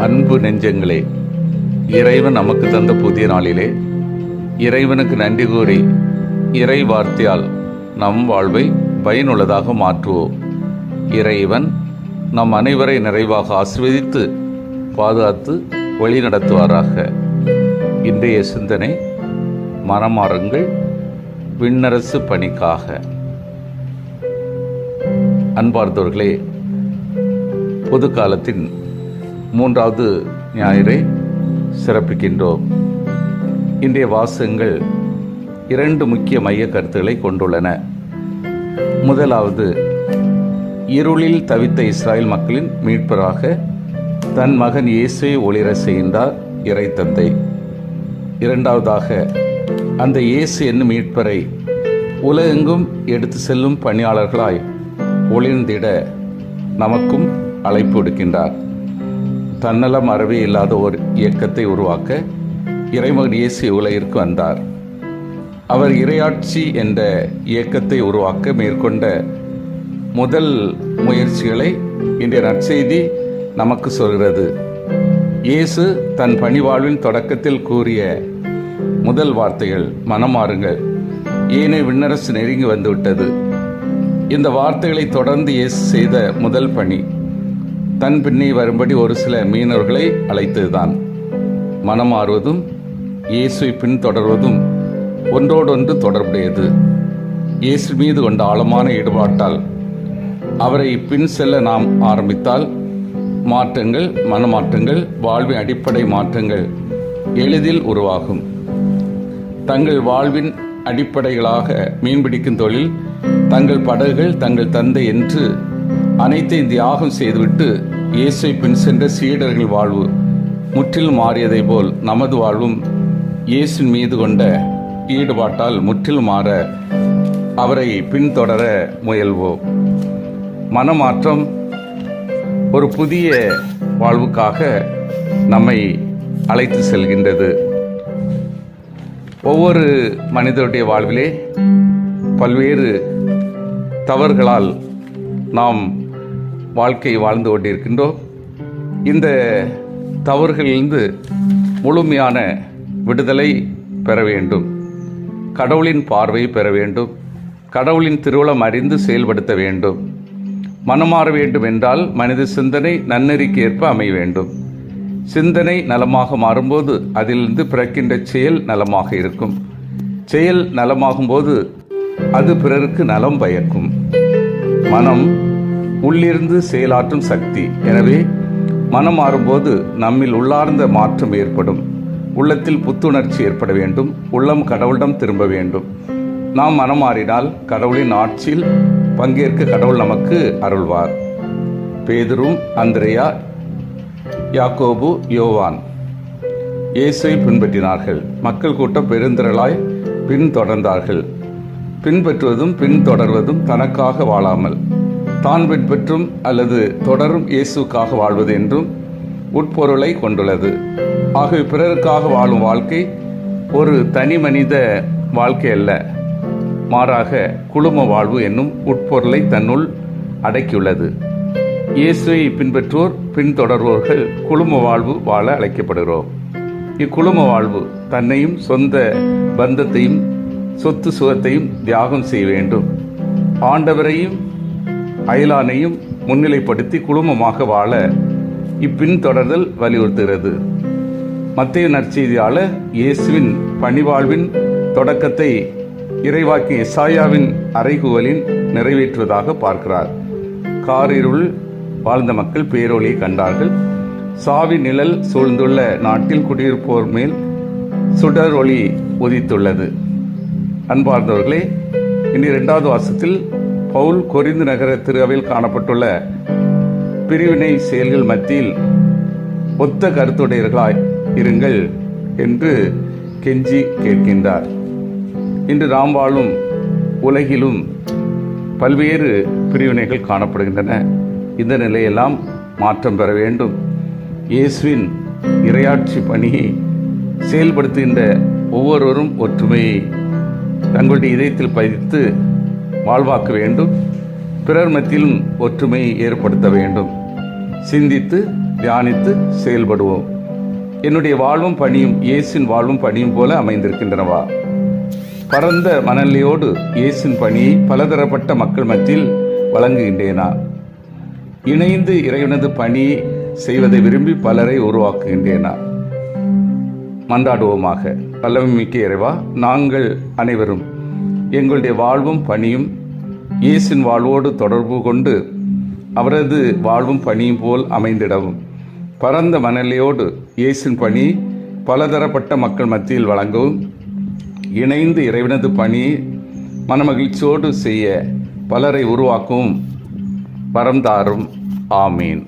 அன்பு நெஞ்சங்களே இறைவன் நமக்கு தந்த புதிய நாளிலே இறைவனுக்கு நன்றி கூறி இறை வார்த்தையால் நம் வாழ்வை பயனுள்ளதாக மாற்றுவோம். இறைவன் நம் அனைவரை நிறைவாக ஆசிர்வதித்து பாதுகாத்து வழிநடத்துவாராக. இன்றைய சிந்தனை மனமாறுங்கள் விண்ணரசு பணிக்காக. அன்பார்ந்தவர்களே பொது காலத்தின் மூன்றாவது ஞாயிறை சிறப்பிக்கின்றோம். இன்றைய வாசகங்கள் இரண்டு முக்கிய மைய கருத்துக்களை கொண்டுள்ளன. முதலாவது இருளில் தவித்த இஸ்ராயல் மக்களின் மீட்பராக தன் மகன் இயேசுவை ஒளிர செய்கின்றார் இறை தந்தை. இரண்டாவதாக அந்த இயேசு என்னும் மீட்பரை உலகெங்கும் எடுத்து செல்லும் பணியாளர்களாய் ஒளிர்ந்திட நமக்கும் அழைப்பு விடுக்கின்றார். தன்னலம் அறவே இல்லாத ஒரு இயக்கத்தை உருவாக்க இறைமகன் இயேசு உலகிற்கு வந்தார். அவர் இறையாட்சி என்ற இயக்கத்தை உருவாக்க மேற்கொண்ட முதல் முயற்சிகளை இன்றைய நற்செய்தி நமக்கு சொல்கிறது. இயேசு தன் பணிவாழ்வின் தொடக்கத்தில் கூறிய முதல் வார்த்தைகள் மனமாறுங்கள் ஏனே விண்ணரசு நெருங்கி வந்துவிட்டது. இந்த வார்த்தைகளை தொடர்ந்து இயேசு செய்த முதல் பணி தன் பின்னே வரும்படி ஒரு சில மீனவர்களை அழைத்ததுதான். மனமாறுவதும் இயேசுவை பின்தொடர்வதும் ஒன்றோடொன்று தொடர்புடையது. இயேசு மீது கொண்ட ஆழமான ஈடுபாட்டால் அவரை பின் செல்ல நாம் ஆரம்பித்தால் மாற்றங்கள் மனமாற்றங்கள் வாழ்வின் அடிப்படை மாற்றங்கள் எளிதில் உருவாகும். தங்கள் வாழ்வின் அடிப்படைகளாக மீன்பிடிக்கும் தொழில் தங்கள் படகுகள் தங்கள் தந்தை என்று அனைத்தையும் தியாகம் செய்துவிட்டு இயேசை பின் சென்ற சீடர்கள் வாழ்வு முற்றிலும் மாறியதை போல் நமது வாழ்வும் இயேசின் மீது கொண்ட ஈடுபாட்டால் முற்றிலும் மாற அவரை பின்தொடர முயல்வோம். மனமாற்றம் ஒரு புதிய வாழ்வுக்காக நம்மை அழைத்து செல்கின்றது. ஒவ்வொரு மனிதருடைய வாழ்விலே பல்வேறு தவறுகளால் நாம் வாழ்க்கை வாழ்ந்து கொண்டிருக்கின்றோம். இந்த தவறுகளிலிருந்து முழுமையான விடுதலை பெற வேண்டும். கடவுளின் பார்வை பெற வேண்டும். கடவுளின் திருவுளம் அறிந்து செயல்படுத்த வேண்டும். மனமாற வேண்டும் என்றால் மனித சிந்தனை நன்னெறிக்கு ஏற்ப அமைய வேண்டும். சிந்தனை நலமாக மாறும்போது அதிலிருந்து பிறக்கின்ற செயல் நலமாக இருக்கும். செயல் நலமாகும்போது அது பிறருக்கு நலம் பயக்கும். மனம் உள்ளிருந்து செயலாற்றும் சக்தி. எனவே மனம் மாறும்போது நம்மில் உள்ளார்ந்த மாற்றம் ஏற்படும். உள்ளத்தில் புத்துணர்ச்சி ஏற்பட வேண்டும். உள்ளம் கடவுளிடம் திரும்ப வேண்டும். நாம் மனம் மாறினால் கடவுளின் ஆட்சியில் பங்கேற்க கடவுள் நமக்கு அருள்வார். பேதரும் அந்திரையா யாக்கோபு யோவான். இயேசுவை பின்பற்றினார்கள். மக்கள் கூட்டம் பெருந்திரளாய் பின்தொடர்ந்தார்கள். பின்பற்றுவதும் பின்தொடர்வதும் தனக்காக வாழாமல். தான் பின்பற்றும் அல்லது தொடரும் இயேசுக்காக வாழ்வது என்றும் உட்பொருளை கொண்டுள்ளது. ஆகவே பிறருக்காக வாழும் வாழ்க்கை ஒரு தனி மனித வாழ்க்கை அல்ல. மாறாக குழும வாழ்வு என்னும் உட்பொருளை தன்னுள் அடக்கியுள்ளது. இயேசுவை பின்பற்றுவோர் பின்தொடர்வோர்கள் குழும வாழ்வு வாழ அழைக்கப்படுகிறோம். இக்குழும வாழ்வு தன்னையும் சொந்த பந்தத்தையும் சொத்து சுகத்தையும் தியாகம் செய்ய வேண்டும். ஆண்டவரையும் அயலானையும் முன்னிலைப்படுத்தி குழுமமாக வாழ இப்பின்தொடர்தல் வலியுறுத்துகிறது. மத்திய நற்செய்தியாளர் இயேசுவின் பணிவாழ்வின் தொடக்கத்தை இறைவாக்கி எசாயாவின் அறைகூவலின் நிறைவேற்றுவதாக பார்க்கிறார். காரிருள் வாழ்ந்த மக்கள் பேரொளியை கண்டார்கள். சாவி நிழல் சூழ்ந்துள்ள நாட்டில் குடியிருப்போர் மேல் சுடர் ஒளி உதித்துள்ளது. அன்பார்ந்தவர்களே இனி இரண்டாவது வாசத்தில் பவுல் கொரிந்து நகர திருவையில் காணப்பட்டுள்ள பிரிவினை செயல்கள் மத்தியில் ஒத்த கருத்துடையர்களாய் இருங்கள் என்று கெஞ்சி கேட்கின்றார். இன்று நாம் வாழும் உலகிலும் பல்வேறு பிரிவினைகள் காணப்படுகின்றன. இந்த நிலையெல்லாம் மாற்றம் பெற வேண்டும். இயேசுவின் இரையாட்சி பணியை செயல்படுத்துகின்ற ஒவ்வொருவரும் ஒற்றுமையை தங்களுடைய இதயத்தில் பதித்து வாழ்வாக்க வேண்டும். பிறர் மத்தியிலும் ஒற்றுமையை ஏற்படுத்த வேண்டும். சிந்தித்து தியானித்து செயல்படுவோம். என்னுடைய வாழ்வும் பணியும் இயேசின் வாழ்வும் பணியும் போல அமைந்திருக்கின்றனவா? பரந்த மனநிலையோடு இயேசின் பணியை பலதரப்பட்ட மக்கள் மத்தியில் வழங்குகின்றேனா? இணைந்து இறைவனது பணி செய்வதை விரும்பி பலரை உருவாக்குகின்றேனா? மன்றாடுவோமாக. வல்லமைமிக்க இறைவா நாங்கள் அனைவரும் எங்களுடைய வாழ்வும் பணியும் இயேசின் வாழ்வோடு தொடர்பு கொண்டு அவரது வாழ்வும் பணியும் போல் அமைந்திடவும். பரந்த மனநிலையோடு இயேசின் பணி பலதரப்பட்ட மக்கள் மத்தியில் வழங்கவும் இணைந்து இறைவனது பணி மனமகிழ்ச்சியோடு செய்ய பலரை உருவாக்கவும் வரம் தாரும். ஆமீன்.